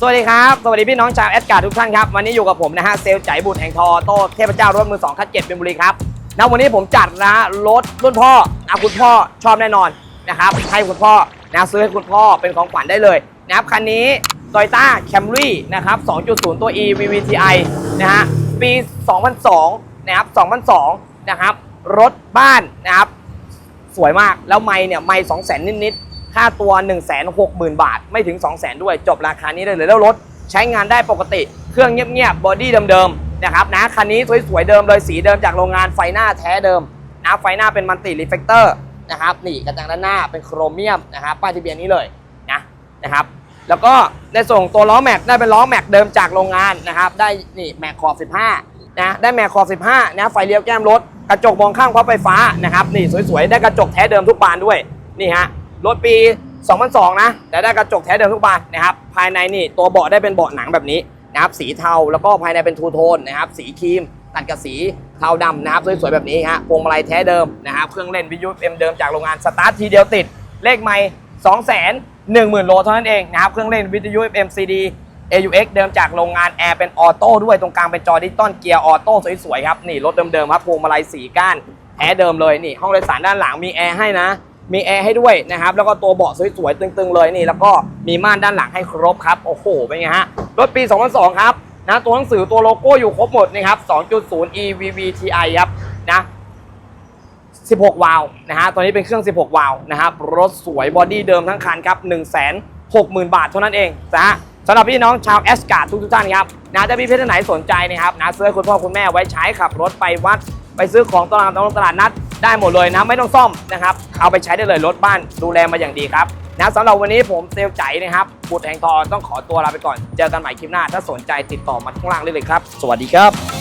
สวัสดีครับ สวัสดีพี่น้องชาวแอดการ์ทุกท่านครับ วันนี้อยู่กับผมนะฮะเซลลใจบุตรแห่งทอโต้เทพเจ้ารถมือ2คัดเจ็ดเป็นบุรีครับนะวันนี้ผมจัดนะรถรุ่นพ่อนะคุณพ่อชอบแน่นอนนะครับให้คุณพ่อนะซื้อให้คุณพ่อเป็นของขวัญได้เลยนะครับคันนี้ Toyota Camry นะครับ 2.0 ตัว E VVTi นะฮะปี 2002 นะครับ 2002 นะครับ รถบ้านนะครับ สวยมากแล้วไม่เนี่ยไม่สองแสนนิดๆ ค่าตัว 1 6 0 0 0 0 บาท ไม่ถึง2 0 0 0 0 0ด้วย จบราคานี้ได้เลยแล้วรถใช้งานได้ปกติ เครื่องเงียบๆบอดี้เดิมๆนะครับนะคันนี้สวยๆเดิมเลยสีเดิมจากโรงงานไฟหน้าแท้เดิมนะไฟหน้าเป็นมันติรีเฟกเตอร์นะครับนี่กระจังด้านหน้าเป็นโครเมียมนะครับป้ายทะเบียนนี้เลยนะนะครับแล้วก็ในส่งตัวล้อแม็กได้เป็นล้อแม็กเดิมจากโรงงานนะครับได้นี่แม็กขอบ15นะได้แม็กขอบ15นะไฟเลี้ยวแก้มรถกระจกมองข้างพับไฟฟ้านะครับนี่สวยๆได้กระจกแท้เดิมทุกบานด้วยนี่ฮะ รถปี 2002 นะ แต่ได้กระจกแท้เดิมทุกบานนะครับ ภายในนี่ตัวเบาะได้เป็นเบาะหนังแบบนี้นะครับ สีเทาแล้วก็ภายในเป็นทูโทนนะครับ สีครีมตัดกับสีเทาดำนะครับ สวยๆแบบนี้ฮะพวงมาลัยแท้เดิมนะครับ เครื่องเล่นวิทยุเอ็มเดิมจากโรงงานสตาร์ททีเดียวติด เลขไม่2 1 0 0 0 0โลเท่านั้นเองนะครับ เครื่องเล่นวิทยุ FM CD AUX เดิมจากโรงงานแอร์เป็นออโต้ด้วยตรงกลางเป็นจอดิจิตอลเกียร์ออโต้สวยๆครับ นี่รถเดิมๆครับพวงมาลัยสีก้านแอร์เดิมเลยนี่ห้องโดยสารด้านหลังมีแอร์ให้นะ มีแอร์ให้ด้วยนะครับ แล้วก็ตัวเบาะสวยๆตึงๆเลยนี่ แล้วก็มีม่านด้านหลังให้ครบครับ โอ้โห เป็นไงฮะ รถปี 2002 ครับ นะ ตัวหนังสือตัวโลโก้อยู่ครบหมดนี่ครับ 2.0 EVVTi ครับนะ 16 วาล์วนะฮะ ตัวนี้เป็นเครื่อง 16 วาล์วนะครับ รถสวยบอดี้เดิมทั้งคันครับ 1 6 0 0 0 0 บาทเท่านั้นเองนะฮะสำหรับพี่น้องชาวแอสการ์ดทุกท่านครับนะถ้าพี่เพชรไหนสนใจนะครับนะซื้อให้คุณพ่อคุณแม่ไว้ใช้ขับรถไปวัด ไปซื้อของตลาดตลาดตลาดนัด ได้หมดเลยนะไม่ต้องซ่อมนะครับ เอาไปใช้ได้เลยรถบ้านดูแลมาอย่างดีครับนะสำหรับวันนี้ผมเซลใจนะครับบุตรแห่งทองต้องขอตัวลาไปก่อน เจอกันใหม่คลิปหน้า ถ้าสนใจติดต่อมาข้างล่างได้เลยครับ สวัสดีครับ